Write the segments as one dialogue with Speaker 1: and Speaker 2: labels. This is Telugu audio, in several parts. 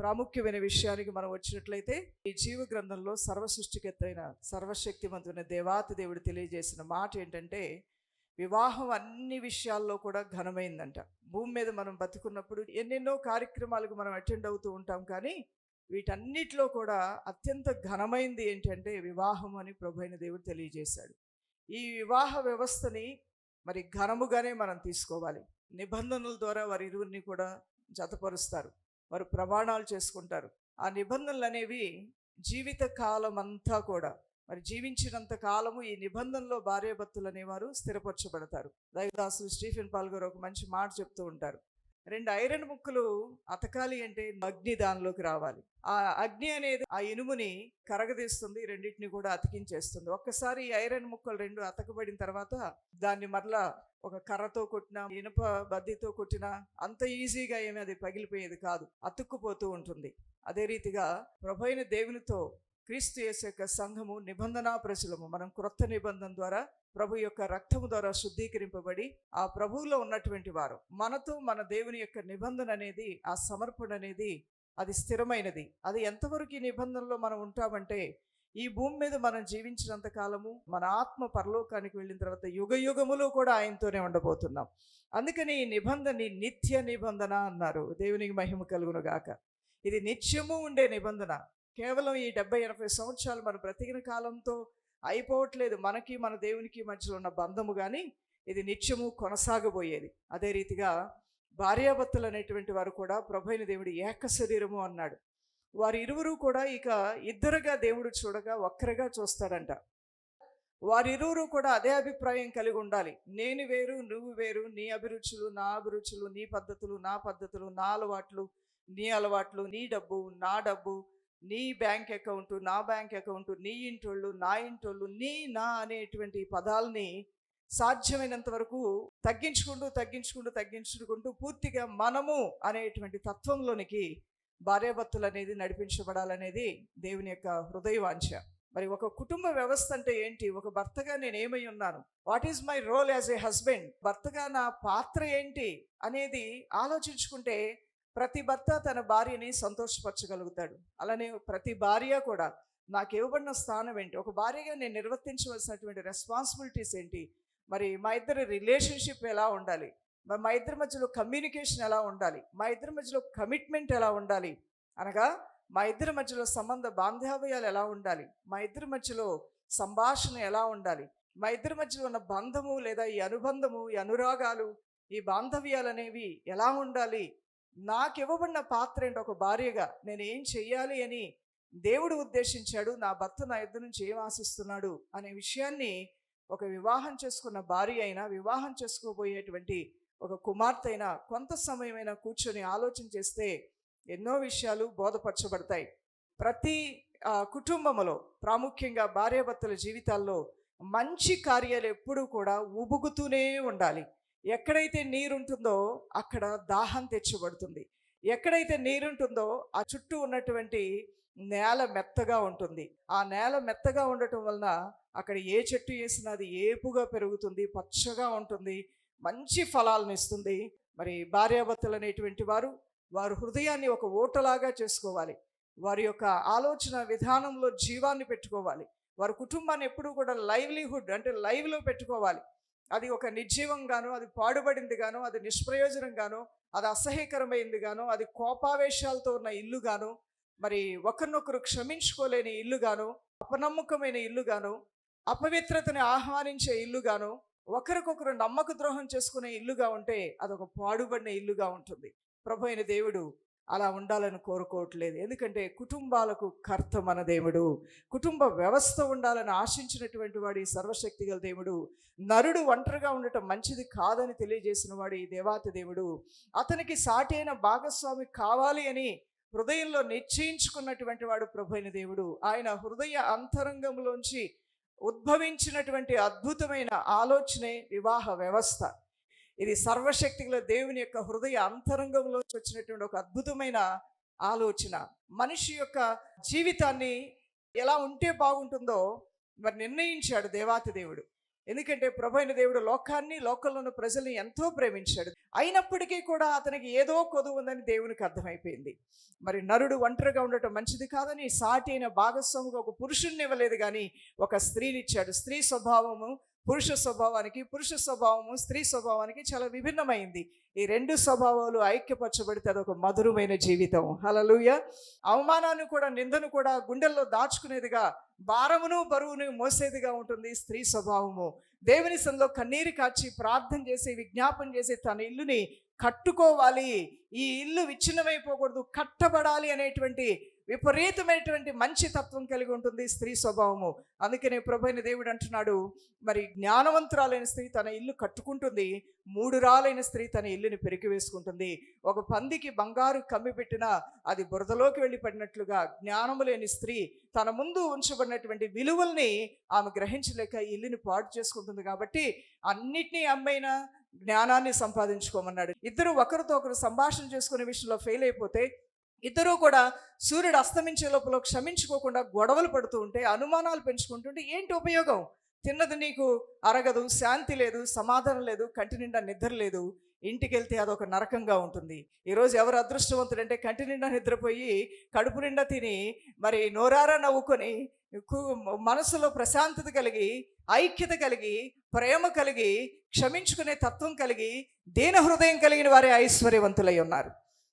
Speaker 1: ప్రాముఖ్యమైన విషయానికి మనం వచ్చినట్లయితే ఈ జీవ గ్రంథంలో సర్వ సృష్టికర్తైన దేవాతి దేవుడు తెలియజేసిన మాట ఏంటంటే వివాహం అన్ని విషయాల్లో కూడా ఘనమైందంట. భూమి మీద మనం బతుకున్నప్పుడు ఎన్నెన్నో కార్యక్రమాలకు మనం అటెండ్ అవుతూ ఉంటాం కానీ వీటన్నిటిలో కూడా అత్యంత ఘనమైంది ఏంటంటే వివాహం అని ప్రభు అయిన దేవుడు తెలియజేశాడు. ఈ వివాహ వ్యవస్థని మరి ఘనముగానే మనం తీసుకోవాలి. నిబంధనల ద్వారా వారి ఇరువురిని కూడా జతపరుస్తారు. వారు ప్రమాణాలు చేసుకుంటారు. ఆ నిబంధనలు అనేవి జీవిత కాలం అంతా కూడా మరి జీవించినంత కాలము ఈ నిబంధనలో భార్యాభర్తలు అనేవారు స్థిరపరచబడతారు. దైవదాసులు స్టీఫెన్ పాల్గొరు ఒక మంచి మాట చెప్తూ ఉంటారు. రెండు ఐరన్ ముక్కలు అతకాలి అంటే అగ్ని దానిలోకి రావాలి. ఆ అగ్ని అనేది ఆ ఇనుముని కరగదీస్తుంది రెండింటిని కూడా అతికించేస్తుంది. ఒక్కసారి ఈ ఐరన్ ముక్కలు రెండు అతకబడిన తర్వాత దాన్ని మరలా ఒక కర్రతో కొట్టిన ఇనుప బద్దీతో కొట్టిన అంత ఈజీగా ఏమి అది పగిలిపోయేది కాదు. అతుక్కుపోతూ ఉంటుంది. అదే రీతిగా ప్రభైన దేవునితో క్రీస్తు యేసు యొక్క సంఘము నిబంధనా ప్రజలము మనం క్రొత్త నిబంధన ద్వారా ప్రభు యొక్క రక్తము ద్వారా శుద్ధీకరింపబడి ఆ ప్రభువులో ఉన్నటువంటి వారు మనతో మన దేవుని యొక్క నిబంధన అనేది ఆ సమర్పణ అనేది అది స్థిరమైనది. అది ఎంతవరకు ఈ నిబంధనలో మనం ఉంటామంటే ఈ భూమి మీద మనం జీవించినంత కాలము మన ఆత్మ పరలోకానికి వెళ్ళిన తర్వాత యుగ యుగములో కూడా ఆయనతోనే ఉండబోతున్నాం. అందుకని ఈ నిబంధన నిత్య నిబంధన అన్నారు. దేవునికి మహిమ కలుగును గాక. ఇది నిత్యము ఉండే నిబంధన. కేవలం ఈ డెబ్బై ఎనభై సంవత్సరాలు మనం బ్రతికిన కాలంతో అయిపోవట్లేదు. మనకి మన దేవునికి మధ్యలో ఉన్న బంధము కానీ ఇది నిత్యము కొనసాగబోయేది. అదే రీతిగా భార్యాభర్తలు అనేటువంటి వారు కూడా ప్రభైన దేవుడు ఏక శరీరము అన్నాడు. వారి ఇరువురు కూడా ఇక ఇద్దరుగా దేవుడు చూడగా ఒక్కరిగా చూస్తాడంట వారిరువురు కూడా అదే అభిప్రాయం కలిగి ఉండాలి. నేను వేరు నువ్వు వేరు నీ అభిరుచులు నా అభిరుచులు నీ పద్ధతులు నా పద్ధతులు నా అలవాట్లు నీ అలవాట్లు నీ డబ్బు నా డబ్బు నీ బ్యాంక్ అకౌంట్ నా బ్యాంక్ అకౌంట్ నీ ఇంటోళ్ళు నా ఇంటోళ్ళు నీ నా అనేటువంటి పదాలని సాధ్యమైనంత వరకు తగ్గించుకుంటూ తగ్గించుకుంటూ తగ్గించుకుంటూ పూర్తిగా మనము అనేటువంటి తత్వంలోనికి భార్యాభర్తలు అనేది నడిపించబడాలనేది దేవుని యొక్క హృదయవాంఛ. మరి ఒక కుటుంబ వ్యవస్థ అంటే ఏంటి? ఒక భర్తగా నేను ఏమై ఉన్నాను? What is my role as a husband? భర్తగా నా పాత్ర ఏంటి? అనేది ఆలోచించుకుంటే ప్రతి భర్త తన భార్యని సంతోషపరచగలుగుతాడు. అలానే ప్రతి భార్య కూడా నాకు ఇవ్వబడిన స్థానం ఏంటి? ఒక భార్యగా నేను నిర్వర్తించవలసినటువంటి రెస్పాన్సిబిలిటీస్ ఏంటి? మరి మా ఇద్దరి రిలేషన్షిప్ ఎలా ఉండాలి? మరి మా ఇద్దరి మధ్యలో కమ్యూనికేషన్ ఎలా ఉండాలి? మా ఇద్దరి మధ్యలో కమిట్మెంట్ ఎలా ఉండాలి? అనగా మా ఇద్దరి మధ్యలో సంబంధ బాంధవ్యాలు ఎలా ఉండాలి? మా ఇద్దరి మధ్యలో సంభాషణ ఎలా ఉండాలి? మా ఇద్దరి మధ్యలో ఉన్న బంధము లేదా ఈ అనుబంధము ఈ అనురాగాలు ఈ బాంధవ్యాలు అనేవి ఎలా ఉండాలి? నాకు ఇవ్వబడిన పాత్ర ఏంటి? ఒక భార్యగా నేను ఏం చెయ్యాలి అని దేవుడు ఉద్దేశించాడు. నా భర్త నా ఇద్దరు నుంచి ఏం ఆశిస్తున్నాడు అనే విషయాన్ని ఒక వివాహం చేసుకున్న భార్య అయినా వివాహం చేసుకోబోయేటువంటి ఒక కుమార్తె అయినా కొంత సమయమైనా కూర్చొని ఆలోచన చేస్తే ఎన్నో విషయాలు బోధపరచబడతాయి. ప్రతి ఆ, కుటుంబములో ప్రాముఖ్యంగా భార్యాభర్తల జీవితాల్లో మంచి కార్యాలు ఎప్పుడూ కూడా ఉబుగుతూనే ఉండాలి. ఎక్కడైతే నీరుంటుందో అక్కడ దాహం తెచ్చబడుతుంది. ఎక్కడైతే నీరుంటుందో ఆ చుట్టూ ఉన్నటువంటి నేల మెత్తగా ఉంటుంది. ఆ నేల మెత్తగా ఉండటం వలన అక్కడ ఏ చెట్టు వేసినా అది ఏపుగా పెరుగుతుంది పచ్చగా ఉంటుంది మంచి ఫలాలను ఇస్తుంది. మరి భార్యాభర్తలు అనేటువంటి వారు వారు హృదయాన్ని ఒక ఓటలాగా చేసుకోవాలి. వారి యొక్క ఆలోచన విధానంలో జీవాన్ని పెట్టుకోవాలి. వారి కుటుంబాన్ని ఎప్పుడూ కూడా లైవ్లీహుడ్ అంటే లైవ్లో పెట్టుకోవాలి. అది ఒక నిర్జీవంగాను అది పాడుబడింది గాను అది నిష్ప్రయోజనంగాను అది అసహ్యకరమైంది గాను అది కోపావేశాలతో ఉన్న ఇల్లుగాను మరి ఒకరినొకరు క్షమించుకోలేని ఇల్లుగాను అపనమ్మకమైన ఇల్లుగాను అపవిత్రతని ఆహ్వానించే ఇల్లుగాను ఒకరికొకరు నమ్మక ద్రోహం చేసుకునే ఇల్లుగా ఉంటే అదొక పాడుబడిన ఇల్లుగా ఉంటుంది. ప్రభు అయిన దేవుడు అలా ఉండాలని కోరుకోవట్లేదు. ఎందుకంటే కుటుంబాలకు కర్త మన దేవుడు. కుటుంబ వ్యవస్థ ఉండాలని ఆశించినటువంటి వాడు ఈ సర్వశక్తి గల దేవుడు. నరుడు ఒంటరిగా ఉండటం మంచిది కాదని తెలియజేసిన వాడు ఈ దేవాతి దేవుడు. అతనికి సాటి అయిన భాగస్వామి కావాలి అని హృదయంలో నిశ్చయించుకున్నటువంటి వాడు ప్రభు అయిన దేవుడు. ఆయన హృదయ అంతరంగంలోంచి ఉద్భవించినటువంటి అద్భుతమైన ఆలోచనే వివాహ వ్యవస్థ. ఇది సర్వశక్తి గల దేవుని యొక్క హృదయ అంతరంగంలోంచి వచ్చినటువంటి ఒక అద్భుతమైన ఆలోచన. మనిషి యొక్క జీవితాన్ని ఎలా ఉంటే బాగుంటుందో మరి నిర్ణయించాడు దేవాతి దేవుడు. ఎందుకంటే ప్రభు అయిన దేవుడు లోకాన్ని లోకంలో ఉన్న ప్రజల్ని ఎంతో ప్రేమించాడు. అయినప్పటికీ కూడా అతనికి ఏదో కొదువు ఉందని దేవునికి అర్థమైపోయింది. మరి నరుడు ఒంటరిగా ఉండటం మంచిది కాదని సాటి అయిన భాగస్వామికి ఒక పురుషుణ్ణి ఇవ్వలేదు కానీ ఒక స్త్రీనిచ్చాడు స్త్రీ స్వభావము పురుష స్వభావానికి పురుష స్వభావము స్త్రీ స్వభావానికి చాలా విభిన్నమైంది. ఈ రెండు స్వభావాలు ఐక్యపరచబడితే అదొక మధురమైన జీవితం హలలుయ అవమానాన్ని కూడా నిందను కూడా గుండెల్లో దాచుకునేదిగా భారమును బరువును మోసేదిగా ఉంటుంది స్త్రీ స్వభావము. దేవుని సంలో కన్నీరు కాచి ప్రార్థన చేసి విజ్ఞాపన చేసి తన ఇల్లుని కట్టుకోవాలి. ఈ ఇల్లు విచ్ఛిన్నమైపోకూడదు కట్టబడాలి అనేటువంటి విపరీతమైనటువంటి మంచి తత్వం కలిగి ఉంటుంది స్త్రీ స్వభావము. అందుకనే ప్రభైన దేవుడు అంటున్నాడు మరి జ్ఞానవంతురాలైన స్త్రీ తన ఇల్లు కట్టుకుంటుంది మూడు రాలైన స్త్రీ తన ఇల్లుని పెరిగి వేసుకుంటుంది. ఒక పందికి బంగారు కమ్మి పెట్టినా అది బురదలోకి వెళ్ళి పడినట్లుగా జ్ఞానము లేని స్త్రీ తన ముందు ఉంచబడినటువంటి విలువల్ని ఆమె గ్రహించలేక ఇల్లుని పాడు చేసుకుంటుంది కాబట్టి అన్నిటినీ అమ్మైనా జ్ఞానాన్ని సంపాదించుకోమన్నాడు. ఇద్దరు ఒకరితో ఒకరు సంభాషణ చేసుకునే విషయంలో ఫెయిల్ అయిపోతే ఇద్దరూ కూడా సూర్యుడు అస్తమించే లోపల క్షమించుకోకుండా గొడవలు పడుతూ ఉంటే అనుమానాలు పెంచుకుంటుంటే ఏంటి ఉపయోగం? తిన్నది నీకు అరగదు శాంతి లేదు సమాధానం లేదు కంటి నిండా నిద్ర లేదు ఇంటికి వెళ్తే అదొక నరకంగా ఉంటుంది. ఈరోజు ఎవరు అదృష్టవంతుడంటే కంటి నిండా నిద్రపోయి కడుపు నిండా తిని మరి నోరారా నవ్వుకొని మనసులో ప్రశాంతత కలిగి ఐక్యత కలిగి ప్రేమ కలిగి క్షమించుకునే తత్వం కలిగి దీన హృదయం కలిగిన వారే ఐశ్వర్యవంతులై ఉన్నారు.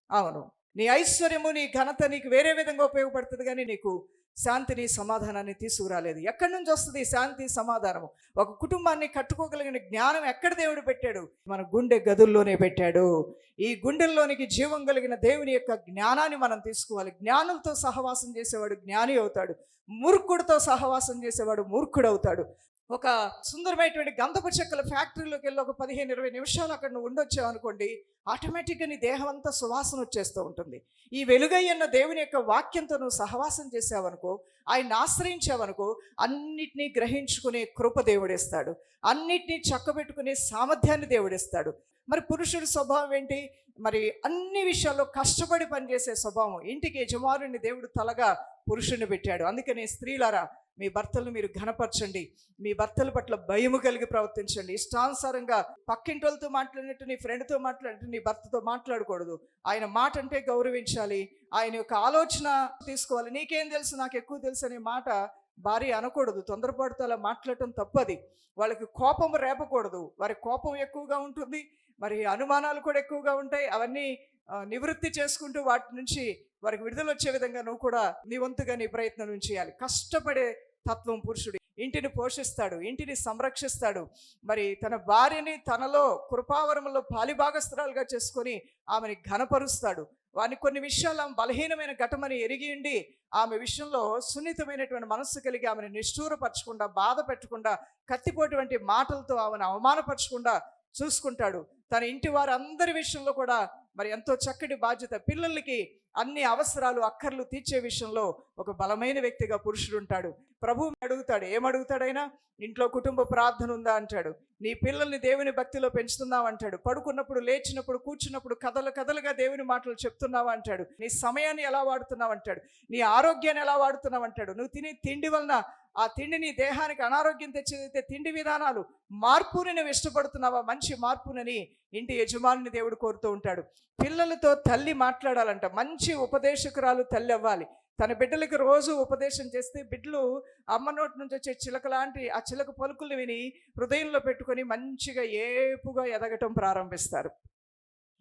Speaker 1: అవును. నీ ఐశ్వర్యము నీ ఘనత నీకు వేరే విధంగా ఉపయోగపడుతుంది కానీ నీకు శాంతిని సమాధానాన్ని తీసుకురాలేదు. ఎక్కడి నుంచి వస్తుంది శాంతి సమాధానము? ఒక కుటుంబాన్ని కట్టుకోగలిగిన జ్ఞానం ఎక్కడ దేవుడు పెట్టాడు? మన గుండె గదుల్లోనే పెట్టాడు. ఈ గుండెల్లోనికి జీవం కలిగిన దేవుని యొక్క జ్ఞానాన్ని మనం తీసుకోవాలి. జ్ఞానంతో సహవాసం చేసేవాడు జ్ఞాని అవుతాడు. మూర్ఖుడితో సహవాసం చేసేవాడు మూర్ఖుడు అవుతాడు. ఒక సుందరమైనటువంటి గంధపు చెక్కల ఫ్యాక్టరీలోకి వెళ్ళి ఒక పదిహేను ఇరవై నిమిషాలు అక్కడ నువ్వు ఉండొచ్చావు అనుకోండి ఆటోమేటిక్గా నీ దేహం అంతా సువాసన వచ్చేస్తూ ఉంటుంది. ఈ వెలుగయ్యన్న దేవుని యొక్క వాక్యంతో నువ్వు సహవాసం చేసావనుకో ఆయన ఆశ్రయించావనుకో అన్నిటినీ గ్రహించుకునే కృప దేవుడిస్తాడు. అన్నిటినీ చక్కబెట్టుకునే సామర్థ్యాన్ని దేవుడేస్తాడు. మరి పురుషుడి స్వభావం ఏంటి? మరి అన్ని విషయాల్లో కష్టపడి పనిచేసే స్వభావం. ఇంటికి యజమానుని దేవుడు తలగా పురుషుని పెట్టాడు. అందుకనే స్త్రీలారా మీ భర్తలు మీరు ఘనపరచండి. మీ భర్తల పట్ల భయము కలిగి ప్రవర్తించండి. ఇష్టానుసారంగా పక్కింటోళ్ళతో మాట్లాడినట్టు నీ ఫ్రెండ్తో మాట్లాడినట్టు నీ భర్తతో మాట్లాడకూడదు. ఆయన మాట అంటే గౌరవించాలి. ఆయన యొక్క ఆలోచన తీసుకోవాలి. నీకేం తెలుసు నాకు ఎక్కువ తెలుసు అనే మాట భార్య అనకూడదు. తొందరపాటుతో అలా మాట్లాడటం తప్పది. వాళ్ళకి కోపం రేపకూడదు. వారి కోపం ఎక్కువగా ఉంటుంది. మరి అనుమానాలు కూడా ఎక్కువగా ఉంటాయి. అవన్నీ నివృత్తి చేసుకుంటూ వాటి నుంచి వారికి విడుదల వచ్చే విధంగా నువ్వు కూడా నీ వంతుగా నీ ప్రయత్నం చేయాలి. కష్టపడే తత్వం పురుషుడు. ఇంటిని పోషిస్తాడు ఇంటిని సంరక్షిస్తాడు. మరి తన భార్యని తనలో కృపావరములో పాలిభాగస్త్రాలుగా చేసుకొని ఆమెని ఘనపరుస్తాడు. వాని కొన్ని విషయాలు ఆమె బలహీనమైన ఘటమని ఎరిగి ఉండి ఆమె విషయంలో సున్నితమైనటువంటి మనస్సు కలిగి ఆమెను నిష్ఠూరపరచకుండా బాధ పెట్టకుండా కత్తిపోటువంటి మాటలతో ఆమెను అవమానపరచకుండా చూసుకుంటాడు. తన ఇంటి వారందరి విషయంలో కూడా మరి ఎంతో చక్కటి బాధ్యత. పిల్లలకి అన్ని అవసరాలు అక్కర్లు తీర్చే విషయంలో ఒక బలమైన వ్యక్తిగా పురుషుడు ఉంటాడు. ప్రభు అడుగుతాడు ఏమడుగుతాడైనా? ఇంట్లో కుటుంబ ప్రార్థన ఉందా? అంటాడు. నీ పిల్లల్ని దేవుని భక్తిలో పెంచుతున్నావు? అంటాడు. పడుకున్నప్పుడు లేచినప్పుడు కూర్చున్నప్పుడు కథలు కథలుగా దేవుని మాటలు చెప్తున్నావా? అంటాడు. నీ సమయాన్ని ఎలా వాడుతున్నావు? అంటాడు. నీ ఆరోగ్యాన్ని ఎలా వాడుతున్నావు? అంటాడు. నువ్వు తినే తిండి వలన ఆ తిండిని దేహానికి అనారోగ్యం తెచ్చేదైతే తిండి విధానాలు మార్పుని నువ్వు ఇష్టపడుతున్నావా? మంచి మార్పునని ఇంటి యజమానిని దేవుడు కోరుతూ ఉంటాడు. పిల్లలతో తల్లి మాట్లాడాలంట. మంచి ఉపదేశకురాలు తల్లి అవ్వాలి. తన బిడ్డలకు రోజు ఉపదేశం చేస్తే బిడ్డలు అమ్మ నోటి నుంచి వచ్చే చిలక లాంటి ఆ చిలక పలుకులు విని హృదయంలో పెట్టుకొని మంచిగా ఏపుగా ఎదగటం ప్రారంభిస్తారు.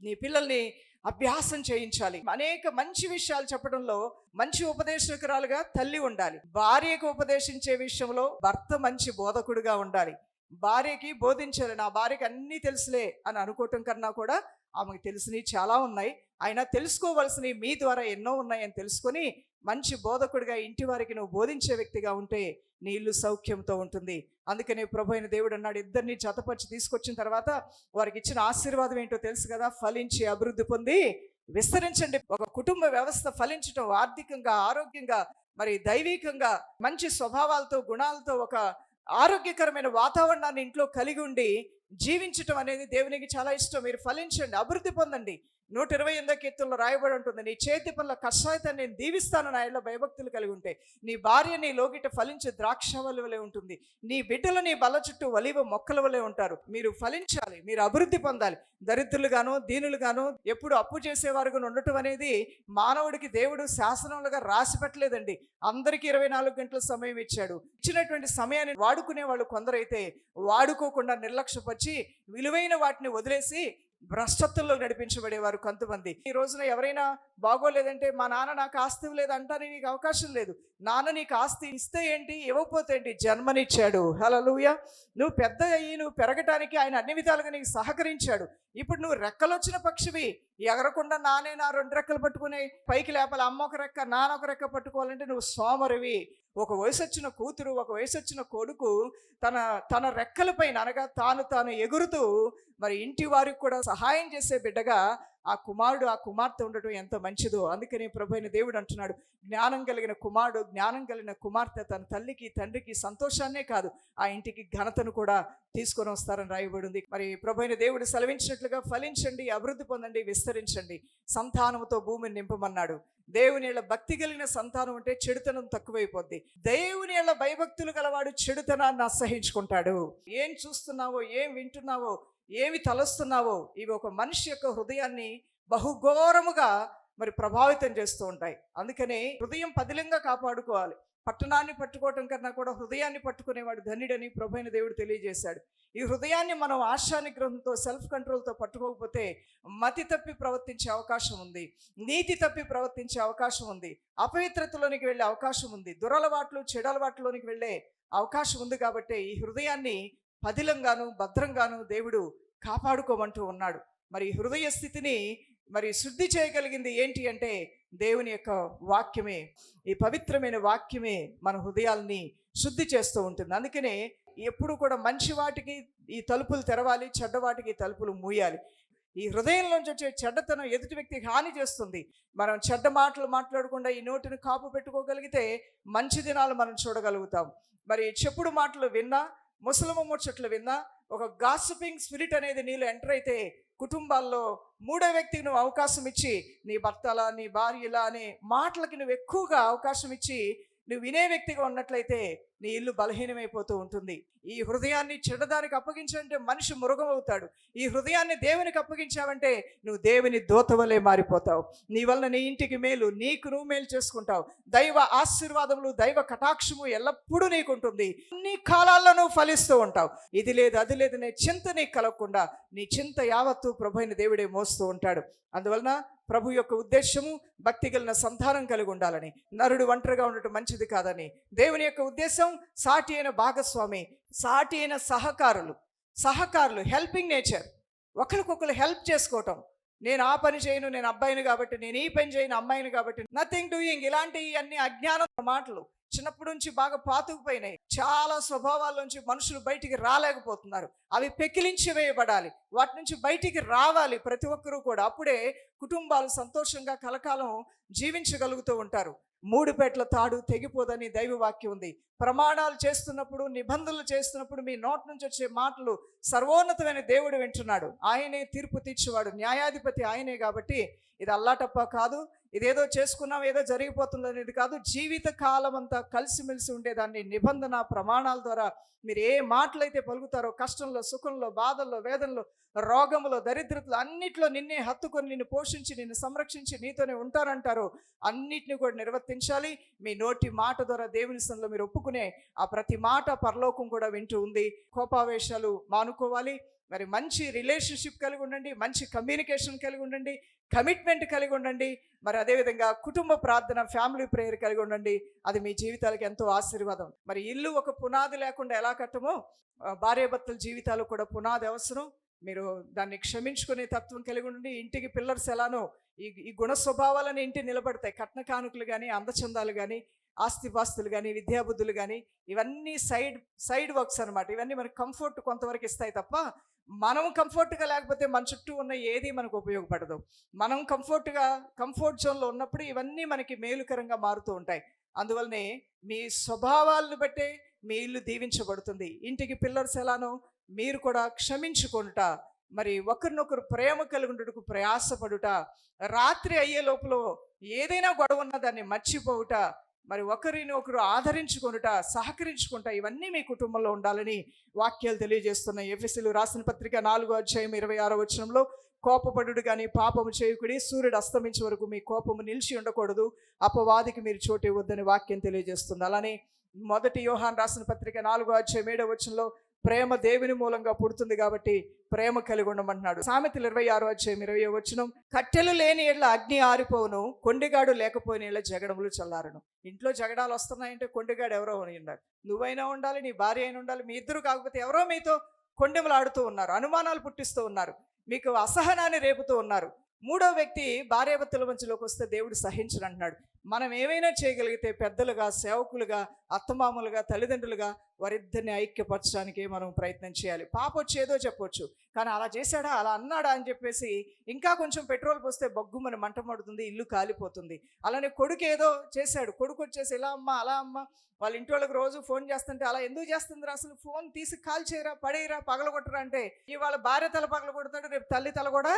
Speaker 1: నీ పిల్లల్ని అభ్యాసం చేయించాలి. అనేక మంచి విషయాలు చెప్పడంలో మంచి ఉపదేశకురాలుగా తల్లి ఉండాలి. భార్యకు ఉపదేశించే విషయంలో భర్త మంచి బోధకుడుగా ఉండాలి. భార్యకి బోధించాలి. నా భార్యకి అన్నీ తెలుసులే అని అనుకోవటం కన్నా కూడా ఆమెకు తెలిసినవి చాలా ఉన్నాయి. అయినా తెలుసుకోవలసినవి మీ ద్వారా ఎన్నో ఉన్నాయని తెలుసుకొని మంచి బోధకుడిగా ఇంటి వారికి నువ్వు బోధించే వ్యక్తిగా ఉంటే నీ ఇల్లు సౌఖ్యంతో ఉంటుంది. అందుకనే ప్రభు అయిన దేవుడు అన్నాడు ఇద్దరిని జతపరిచి తీసుకొచ్చిన తర్వాత వారికి ఇచ్చిన ఆశీర్వాదం ఏంటో తెలుసు కదా? ఫలించి అభివృద్ధి పొంది విస్తరించండి. ఒక కుటుంబ వ్యవస్థ ఫలించటం ఆర్థికంగా ఆరోగ్యంగా మరి దైవికంగా మంచి స్వభావాలతో గుణాలతో ఒక ఆరోగ్యకరమైన వాతావరణాన్ని ఇంట్లో కలిగి ఉండి జీవించటం అనేది దేవునికి చాలా ఇష్టం. మీరు ఫలించండి అభివృద్ధి పొందండి. నూట ఇరవై ఎనిమిదో కీర్తనలో రాయబడి ఉంటుంది నీ చేతి పనుల కషాయతాన్ని నేను దీవిస్తాను నా ఇళ్ళ భయభక్తులు కలిగి ఉంటే. నీ భార్య నీ లోగిట ఫలించే ద్రాక్షవల్లి వలె ఉంటుంది. నీ బిడ్డలు నీ బల చుట్టూ వలివ మొక్కల వలె ఉంటారు. మీరు ఫలించాలి మీరు అభివృద్ధి పొందాలి. దరిద్రులుగాను దీనులుగాను ఎప్పుడు అప్పు చేసేవారుగా ఉండటం అనేది మానవుడికి దేవుడు శాసనములుగా రాసి పెట్టలేదండి. అందరికీ ఇరవై నాలుగు గంటల సమయం ఇచ్చాడు. ఇచ్చినటువంటి సమయాన్ని వాడుకునే వాళ్ళు కొందరైతే వాడుకోకుండా వచ్చి విలువైన వాటిని వదిలేసి భ్రష్టత్వంలో నడిపించబడేవారు కొంతమంది. ఈ రోజున ఎవరైనా బాగోలేదంటే మా నాన్న నాకు ఆస్తి లేదు అంటానికి నీకు అవకాశం లేదు. నాన్న నీకు ఆస్తి ఇస్తే ఏంటి? ఇవ్వకపోతే ఏంటి? జన్మనిచ్చాడు. హలలుయ నువ్వు పెద్ద అయ్యి నువ్వు పెరగటానికి ఆయన అన్ని విధాలుగా నీకు సహకరించాడు. ఇప్పుడు నువ్వు రెక్కలు వచ్చిన పక్షివి. ఎగరకుండా నానే నా రెండు రెక్కలు పట్టుకునే పైకి లేపాలి. అమ్మ ఒక రెక్క నాన్న ఒక రెక్క పట్టుకోవాలంటే నువ్వు సోమరివి. ఒక వయసు వచ్చిన కూతురు ఒక వయసు వచ్చిన కొడుకు తన తన రెక్కలపైన అనగా తాను తాను ఎగురుతూ మరి ఇంటి వారికి కూడా సహాయం చేసే బిడ్డగా ఆ కుమారుడు ఆ కుమార్తె ఉండటం ఎంత మంచిదో? అందుకని ప్రభు అయిన దేవుడు అంటున్నాడు జ్ఞానం కలిగిన కుమారుడు జ్ఞానం కలిగిన కుమార్తె తన తల్లికి తండ్రికి సంతోషాన్నే కాదు. ఆ ఇంటికి ఘనతను కూడా తీసుకొని వస్తారని రాయబడింది. మరి ప్రభు అయిన దేవుడు సెలవించినట్లుగా ఫలించండి అభివృద్ధి పొందండి విస్తరించండి. సంతానముతో భూమిని నింపమన్నాడు. దేవుని భక్తి కలిగిన సంతానం ఉంటే చెడుతనం తక్కువైపోద్ది. దేవుని భయభక్తులు గలవాడు చెడుతనాన్ని అసహించుకుంటాడు. ఏం చూస్తున్నావో ఏం వింటున్నావో ఏమి తలస్తున్నావో ఇవి ఒక మనిషి యొక్క హృదయాన్ని బహుఘోరముగా మరి ప్రభావితం చేస్తూ ఉంటాయి. అందుకని హృదయం పదిలంగా కాపాడుకోవాలి. పట్టణాన్ని పట్టుకోవటం కన్నా కూడా హృదయాన్ని పట్టుకునేవాడు ధన్యుడని ప్రభైన దేవుడు తెలియజేశాడు. ఈ హృదయాన్ని మనం ఆశానిగ్రహంతో సెల్ఫ్ కంట్రోల్తో పట్టుకోకపోతే మతి తప్పి ప్రవర్తించే అవకాశం ఉంది. నీతి తప్పి ప్రవర్తించే అవకాశం ఉంది. అపవిత్రతలోనికి వెళ్ళే అవకాశం ఉంది. దురలవాట్లు చెడలవాట్లోనికి వెళ్ళే అవకాశం ఉంది కాబట్టి ఈ హృదయాన్ని పదిలంగాను భద్రంగాను దేవుడు కాపాడుకోమంటూ ఉన్నాడు. మరి ఈ హృదయ స్థితిని మరి శుద్ధి చేయగలిగింది ఏంటి అంటే దేవుని యొక్క వాక్యమే. ఈ పవిత్రమైన వాక్యమే మన హృదయాల్ని శుద్ధి చేస్తూ ఉంటుంది. అందుకనే ఎప్పుడు కూడా మంచి వాటికి ఈ తలుపులు తెరవాలి చెడ్డ వాటికి తలుపులు మూయాలి. ఈ హృదయంలోంచి వచ్చే చెడ్డతనం ఎదుటి వ్యక్తికి హాని చేస్తుంది. మనం చెడ్డ మాటలు మాట్లాడకుండా ఈ నోటిని కాపు పెట్టుకోగలిగితే మంచి దినాలు మనం చూడగలుగుతాం. మరి చెప్పుడు మాటలు విన్నా ముసలమ్మ ముచ్చట్లు విన్నా ఒక గాసిపింగ్ స్పిరిట్ అనేది నీళ్ళు ఎంటర్ అయితే కుటుంబాల్లో మూడో వ్యక్తికి నువ్వు అవకాశం ఇచ్చి నీ భర్తలా నీ భార్యలా అనే మాటలకి నువ్వు ఎక్కువగా అవకాశం ఇచ్చి నువ్వు వినే వ్యక్తిగా ఉన్నట్లయితే నీ ఇల్లు బలహీనమైపోతూ ఉంటుంది. ఈ హృదయాన్ని చెడ్డదానికి అప్పగించాలంటే మనిషి మృగం అవుతాడు ఈ హృదయాన్ని దేవునికి అప్పగించావంటే నువ్వు దేవుని దోతవలే మారిపోతావు. నీ వల్ల నీ ఇంటికి మేలు నీకు నువ్వు మేలు చేసుకుంటావు. దైవ ఆశీర్వాదములు దైవ కటాక్షము ఎల్లప్పుడూ నీకుంటుంది. అన్ని కాలాల్లో నువ్వు ఫలిస్తూ ఉంటావు. ఇది లేదు అది లేదు నే చింత నీకు కలగకుండా నీ చింత యావత్తు ప్రభు అయిన దేవుడే మోస్తూ ఉంటాడు. అందువలన ప్రభు యొక్క ఉద్దేశము భక్తి కలిగిన సంతానం కలిగి ఉండాలని. నరుడు ఒంటరిగా ఉండటం మంచిది కాదని. దేవుని యొక్క ఉద్దేశం సాటి అయిన భాగస్వామి సాటి అయిన సహకారులు. సహకారులు హెల్పింగ్ నేచర్ ఒకరికొకరు హెల్ప్ చేసుకోవటం. నేను ఆ పని చేయను నేను అబ్బాయిని కాబట్టి నేను ఈ పని చేయను అమ్మాయిని కాబట్టి నథింగ్ డూయింగ్ ఇలాంటి అన్ని అజ్ఞానం మాటలు చిన్నప్పటి నుంచి బాగా పాతుకుపోయినాయి. చాలా స్వభావాల నుంచి మనుషులు బయటికి రాలేకపోతున్నారు. అవి పెకిలించి వేయబడాలి. వాటి నుంచి బయటికి రావాలి ప్రతి ఒక్కరూ కూడా. అప్పుడే కుటుంబాలు సంతోషంగా కలకాలం జీవించగలుగుతూ ఉంటారు. మూడు పెట్ల తాడు తెగిపోదని దైవవాక్యం ఉంది. ప్రమాణాలు చేస్తున్నప్పుడు నిబంధనలు చేస్తున్నప్పుడు మీ నోట్ నుంచి వచ్చే మాటలు సర్వోన్నతమైన దేవుడు వింటున్నాడు. ఆయనే తీర్పు తీర్చేవాడు. న్యాయాధిపతి ఆయనే కాబట్టి ఇది అల్లాటప్ప కాదు. ఇదేదో చేసుకున్నాం ఏదో జరిగిపోతుంది అనేది కాదు. జీవిత కాలం అంతా కలిసిమెలిసి ఉండేదాన్ని. నిబంధన ప్రమాణాల ద్వారా మీరు ఏ మాటలైతే పలుకుతారో కష్టంలో సుఖంలో బాధల్లో వేదనలో రోగంలో దరిద్రతలో అన్నిట్లో నిన్నే హత్తుకొని నిన్ను పోషించి నిన్ను సంరక్షించి నీతోనే ఉంటారంటారు. అన్నిటిని కూడా నిర్వర్తించాలి. మీ నోటి మాట ద్వారా దేవుని సంలో మీరు ఒప్పుకునే ఆ ప్రతి మాట పరలోకం కూడా వింటూ ఉంది. కోపావేశాలు మాను మానుకోవాలి మరి మంచి రిలేషన్షిప్ కలిగి ఉండండి మంచి కమ్యూనికేషన్ కలిగి ఉండండి కమిట్మెంట్ కలిగి ఉండండి మరి అదేవిధంగా కుటుంబ ప్రార్థన ఫ్యామిలీ ప్రేయర్ కలిగి ఉండండి. అది మీ జీవితాలకు ఎంతో ఆశీర్వాదం. మరి ఇల్లు ఒక పునాది లేకుండా ఎలా కట్టమో భార్యాభర్తల జీవితాలు కూడా పునాది అవసరం. మీరు దాన్ని క్షమించుకునే తత్వం కలిగి ఉండండి. ఇంటికి పిల్లర్స్ ఎలానో ఈ ఈ గుణ స్వభావాలని ఇంటి నిలబడతాయి. కట్న కానుకలు కానీ అందచందాలు కానీ ఆస్తిపాస్తులు కానీ విద్యాబుద్ధులు కానీ ఇవన్నీ సైడ్ సైడ్ వర్క్స్ అనమాట ఇవన్నీ మనకి కంఫర్ట్ కొంతవరకు ఇస్తాయి తప్ప మనం కంఫర్ట్గా లేకపోతే మన చుట్టూ ఉన్న ఏది మనకు ఉపయోగపడదు. మనం కంఫర్ట్గా కంఫర్ట్ జోన్లో ఉన్నప్పుడు ఇవన్నీ మనకి మేలుకరంగా మారుతూ ఉంటాయి. అందువల్లనే మీ స్వభావాలను బట్టే మీ ఇల్లు దీవించబడుతుంది. ఇంటికి పిల్లర్స్ ఎలానో మీరు కూడా క్షమించుకుంట మరి ఒకరినొకరు ప్రేమ కలుగుండటకు ప్రయాసపడుట రాత్రి అయ్యే లోపల ఏదైనా గొడవ ఉన్న దాన్ని మర్చిపోవుట మరి ఒకరిని ఒకరు ఆదరించుకొనుట సహకరించుకుంటా ఇవన్నీ మీ కుటుంబంలో ఉండాలని వాక్యాలు తెలియజేస్తున్నాయి. ఎఫ్ఎస్సీలు రాసిన పత్రిక నాలుగో అధ్యాయం ఇరవై ఆరో వచనంలో కోపపడుడు కానీ పాపము చేయకుడి సూర్యుడు అస్తమించే వరకు మీ కోపము నిలిచి ఉండకూడదు. అపవాదికి మీరు చోటు ఇవ్వద్దని వాక్యం తెలియజేస్తుంది. అలానే మొదటి యోహాన్ రాసిన పత్రిక నాలుగో అధ్యాయం ఏడో వచనంలో ప్రేమ దేవుని మూలంగా పుడుతుంది కాబట్టి ప్రేమ కలిగి ఉండమంటున్నాడు. సామెతలు ఇరవై ఆరో అధ్యాయం ఇరవై వచ్చినం కట్టెలు లేని ఏళ్ళ అగ్ని ఆరిపోవును కొండిగాడు లేకపోయిన ఏళ్ళ జగడములు చల్లారను. ఇంట్లో జగడాలు వస్తున్నాయంటే కొండిగాడు ఎవరో ఉండాలి. నువ్వైనా ఉండాలి నీ భార్య అయినా ఉండాలి మీ ఇద్దరు కాకపోతే ఎవరో మీతో కొండెములు ఆడుతూ ఉన్నారు అనుమానాలు పుట్టిస్తూ ఉన్నారు మీకు అసహనాన్ని రేపుతూ ఉన్నారు. మూడో వ్యక్తి భార్యాభర్తల మధ్యలోకి వస్తే దేవుడు సహించను అంటున్నాడు మనం ఏమైనా చేయగలిగితే పెద్దలుగా సేవకులుగా అత్తమామలుగా తల్లిదండ్రులుగా వారిద్దరిని ఐక్యపరచడానికి మనం ప్రయత్నం చేయాలి. పాప వచ్చి ఏదో చెప్పొచ్చు కానీ అలా చేశాడా అలా అన్నాడా అని చెప్పేసి ఇంకా కొంచెం పెట్రోల్ పోస్తే బొగ్గుమని మంట పడుతుంది ఇల్లు కాలిపోతుంది. అలానే కొడుకు ఏదో చేశాడు కొడుకు వచ్చేసి ఇలా అమ్మ అలా అమ్మ వాళ్ళ ఇంటి వాళ్ళకి రోజు ఫోన్ చేస్తుంటే అలా ఎందుకు చేస్తుందిరా అసలు ఫోన్ తీసి కాల్ చేయరా పడేయరా పగలగొట్టరా అంటే ఇవాళ భార్య తల పగల కొడతాడు రేపు తల్లి తల కూడా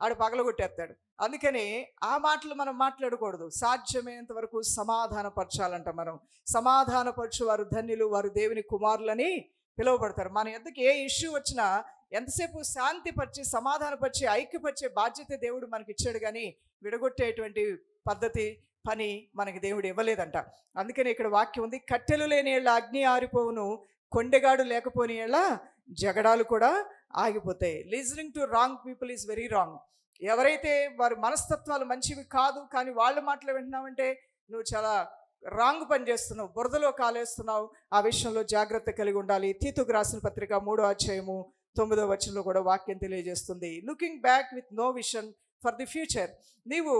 Speaker 1: ఆడు పగలగొట్టేస్తాడు. అందుకని ఆ మాటలు మనం మాట్లాడకూడదు. సాధ్యమే సాధ్యమైనంత వరకు సమాధానపరచాలంట మనం. సమాధానపరచు వారు ధన్యులు వారు దేవుని కుమారులని పిలువబడతారు. మన ఎందుకు ఏ ఇష్యూ వచ్చినా ఎంతసేపు శాంతిపరిచి సమాధానపరిచి ఐక్యపరిచే బాధ్యత దేవుడు మనకి ఇచ్చాడు కానీ విడగొట్టేటువంటి పద్ధతి పని మనకి దేవుడు ఇవ్వలేదంట. అందుకని ఇక్కడ వాక్యం ఉంది కట్టెలు లేని ఏళ్ళ అగ్ని ఆరిపోవును కొండెగాడు లేకపోని ఏళ్ళ జగడాలు కూడా ఆగిపోతాయి. Listening to wrong people is very wrong ఎవరైతే వారి మనస్తత్వాలు మంచివి కాదు కానీ వాళ్ళ మాటలు వింటున్నావంటే నువ్వు చాలా రాంగ్ పని చేస్తున్నావు బురదలో కాలేస్తున్నావు. ఆ విషయంలో జాగ్రత్త కలిగి ఉండాలి. తీతుకు రాసిన పత్రిక మూడో అధ్యాయము తొమ్మిదో వచనంలో కూడా వాక్యం తెలియజేస్తుంది. Looking back with no vision for the future నీవు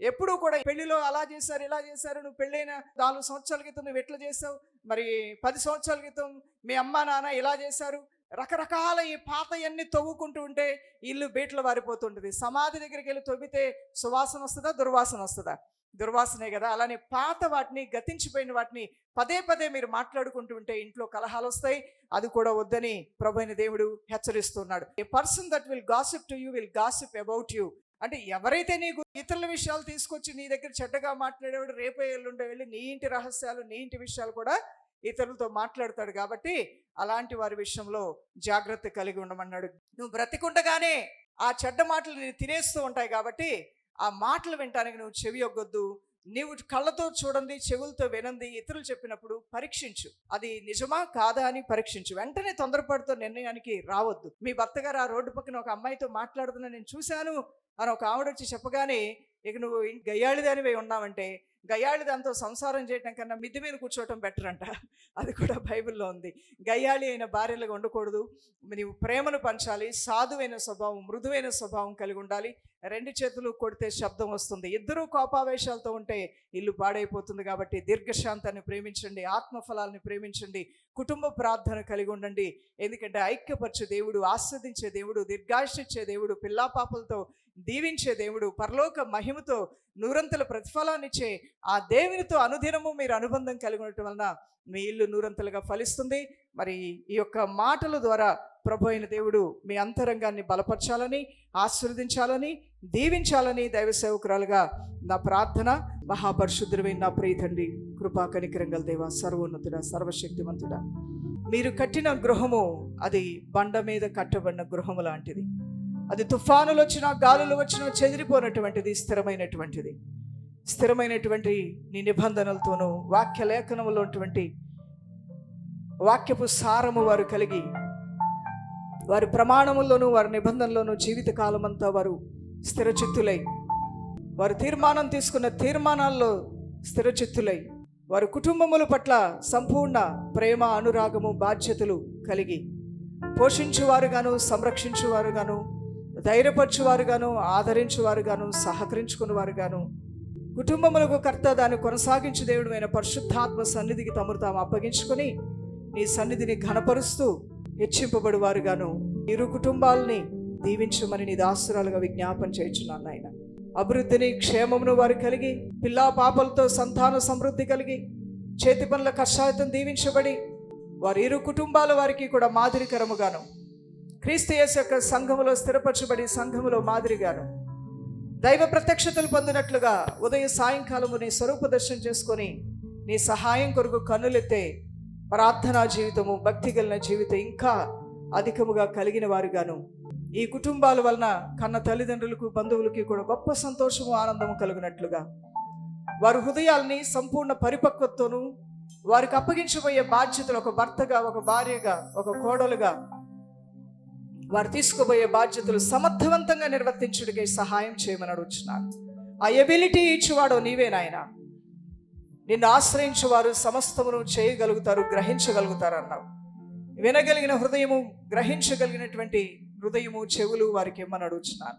Speaker 1: ఎప్పుడూ కూడా పెళ్ళిలో అలా చేశారు ఇలా చేశారు నువ్వు పెళ్ళైన నాలుగు సంవత్సరాల క్రితం నువ్వు ఎట్లా చేసావు మరి పది సంవత్సరాల క్రితం మీ అమ్మ నాన్న ఇలా చేశారు? రకరకాల ఈ పాతయన్ని తవ్వుకుంటూ ఉంటే ఇల్లు బీట్లు వారిపోతుంటుంది. సమాధి దగ్గరికి వెళ్ళి తవ్వితే సువాసన వస్తుందా దుర్వాసన వస్తుందా? దుర్వాసనే కదా. అలానే పాత వాటిని గతించిపోయిన వాటిని పదే పదే మీరు మాట్లాడుకుంటూ ఉంటే ఇంట్లో కలహాలు వస్తాయి. అది కూడా వద్దని ప్రభు అయిన దేవుడు హెచ్చరిస్తున్నాడు. A person that will gossip to you will gossip about you. అంటే ఎవరైతే నీకు ఇతరుల విషయాలు తీసుకొచ్చి నీ దగ్గర చెడ్డగా మాట్లాడేవాడు రేపే ఎల్లుండే వెళ్ళి నీ ఇంటి రహస్యాలు నీ ఇంటి విషయాలు కూడా ఇతరులతో మాట్లాడతాడు కాబట్టి అలాంటి వారి విషయంలో జాగ్రత్త కలిగి ఉండమన్నాడు. నువ్వు బ్రతికుండగానే ఆ చెడ్డ మాటలు నేను తినేస్తూ ఉంటాయి కాబట్టి ఆ మాటలు వినటానికి నువ్వు చెవి ఒగ్గొద్దు. నీవు కళ్ళతో చూడండి చెవులతో వినంది ఇతరులు చెప్పినప్పుడు పరీక్షించు. అది నిజమా కాదా అని పరీక్షించు. వెంటనే తొందరపడుతూ నిర్ణయానికి రావద్దు. మీ భర్త గారు ఆ రోడ్డు పక్కన ఒక అమ్మాయితో మాట్లాడుతున్నా నేను చూశాను అని ఒక ఆవిడ వచ్చి చెప్పగానే ఇక నువ్వు గయ్యాళిదానివై ఉన్నావంటే గయ్యాళి దాంతో సంసారం చేయటం కన్నా మిద్ది మీద కూర్చోవటం బెటర్ అంట. అది కూడా బైబిల్లో ఉంది. గయ్యాళి అయిన భార్యలుగా ఉండకూడదు. నీవు ప్రేమను పంచాలి సాధువైన స్వభావం మృదువైన స్వభావం కలిగి ఉండాలి. రెండు చేతులు కొడితే శబ్దం వస్తుంది. ఇద్దరూ కోపావేశాలతో ఉంటే ఇల్లు పాడైపోతుంది కాబట్టి దీర్ఘశాంతాన్ని ప్రేమించండి ఆత్మఫలాన్ని ప్రేమించండి కుటుంబ ప్రార్థన కలిగి ఉండండి. ఎందుకంటే ఐక్యపరిచే దేవుడు ఆస్వాదించే దేవుడు దీర్ఘాయుషిచ్చే దేవుడు పిల్లాపాపలతో దీవించే దేవుడు పరలోక మహిమతో నూరంతల ప్రతిఫలాన్నిచ్చే ఆ దేవునితో అనుదినము మీరు అనుబంధం కలిగి ఉండటం వలన మీ ఇల్లు నూరంతలుగా ఫలిస్తుంది. మరి ఈ యొక్క మాటల ద్వారా ప్రభు అయిన దేవుడు మీ అంతరంగాన్ని బలపరచాలని ఆశీర్వదించాలని దీవించాలని దైవ సేవకురాలుగా నా ప్రార్థన. మహాపరిశుద్ధుడమైన నా ప్రీతండి కృపా కనికరంగల దేవ సర్వోన్నతుడ సర్వశక్తివంతుడా. మీరు కట్టిన గృహము అది బండ మీద కట్టబడిన గృహము లాంటిది. అది తుఫానులు వచ్చినా గాలులు వచ్చినా చెదిరిపోయినటువంటిది స్థిరమైనటువంటిది. స్థిరమైనటువంటి నీ నిబంధనలతోనూ వాక్య లేఖనములో ఉన్నటువంటి వాక్యపు సారము వారు కలిగి వారి ప్రమాణముల్లోనూ వారి నిబంధనలోనూ జీవితకాలం అంతా వారు స్థిరచిత్తులై వారు తీర్మానం తీసుకున్న తీర్మానాల్లో స్థిరచిత్తులై వారి కుటుంబముల పట్ల సంపూర్ణ ప్రేమ అనురాగము బాధ్యతలు కలిగి పోషించువారుగాను సంరక్షించువారుగాను ధైర్యపరచువారుగాను ఆదరించువారుగాను సహకరించుకునేవారుగాను కుటుంబములకు కర్త దాన్ని కొనసాగించు దేవుడమైన పరిశుద్ధాత్మ సన్నిధికి తమరు తాము అప్పగించుకొని నీ సన్నిధిని ఘనపరుస్తూ హెచ్చింపబడువారుగాను. ఇరు కుటుంబాలని దీవించమని నీ దాసురాలుగా విజ్ఞాపన చేయించున్నాను నాయన. అభివృద్ధిని క్షేమమును వారు కలిగి పిల్లా పాపలతో సంతాన సమృద్ధి కలిగి చేతి పనుల కష్టాయతం దీవించబడి వారి ఇరు కుటుంబాల వారికి కూడా మాదిరికరముగాను క్రీస్తు యేసు యొక్క సంఘములో స్థిరపరచబడి సంఘములో మాదిరిగాను దైవ ప్రత్యక్షతలు పొందినట్లుగా ఉదయం సాయంకాలము నీ స్వరూప దర్శనం చేసుకొని నీ సహాయం కొరకు కన్నులెత్తే ప్రార్థనా జీవితము భక్తి కలిగిన జీవితం ఇంకా అధికముగా కలిగిన వారుగాను. ఈ కుటుంబాల వలన కన్న తల్లిదండ్రులకు బంధువులకి కూడా గొప్ప సంతోషము ఆనందము కలిగినట్లుగా. వారి హృదయాల్ని సంపూర్ణ పరిపక్వతను వారికి అప్పగించబోయే బాధ్యతలు ఒక భర్తగా ఒక భార్యగా ఒక కోడలుగా వారు తీసుకోబోయే బాధ్యతలు సమర్థవంతంగా నిర్వర్తించుడికే సహాయం చేయమని అడుగుతున్నాను ఆ ఎబిలిటీ ఇచ్చేవాడు నీవే నాయన. నిన్ను ఆశ్రయించేవారు సమస్తమును చేయగలుగుతారు గ్రహించగలుగుతారు అన్నావు. వినగలిగిన హృదయము గ్రహించగలిగినటువంటి హృదయము చెవులు వారికి ఇమ్మని అడుగుతున్నాను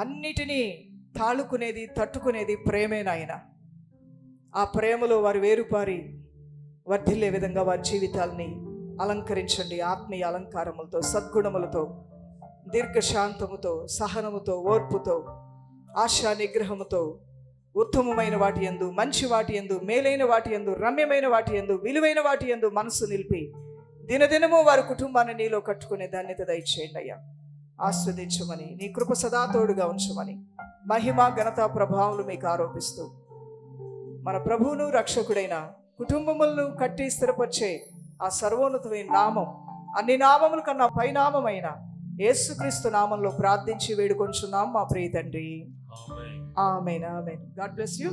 Speaker 1: అన్నిటినీ తాళుకునేది తట్టుకునేది ప్రేమేనాయన ఆ ప్రేమలో వారు వేరుపారి వర్ధిల్లే విధంగా వారి జీవితాల్ని అలంకరించండి ఆత్మీయ అలంకారములతో సద్గుణములతో దీర్ఘశాంతముతో సహనముతో ఓర్పుతో ఆశా నిగ్రహముతో ఉత్తమమైన వాటి ఎందు మంచి వాటి ఎందు మేలైన వాటి ఎందు రమ్యమైన వాటి ఎందు విలువైన వాటి ఎందు మనసు నిలిపి దినదినము వారి కుటుంబాన్ని నీలో కట్టుకునే ధన్యత దయచేయండి అయ్యా. ఆస్వాదించమని నీ కృప సదా తోడుగా ఉంచమని మహిమ ఘనత ప్రభావాలు మీకు ఆరోపిస్తూ మన ప్రభువును రక్షకుడైన కుటుంబములను కట్టి స్థిరపరిచే ఆ సర్వోన్నతమైన నామం అన్ని నామముల కన్నా పైనామమైన యేసుక్రీస్తు నామంలో ప్రార్థించి వేడుకొంచున్నాం మా ప్రియ తండ్రి. Amen amen God bless you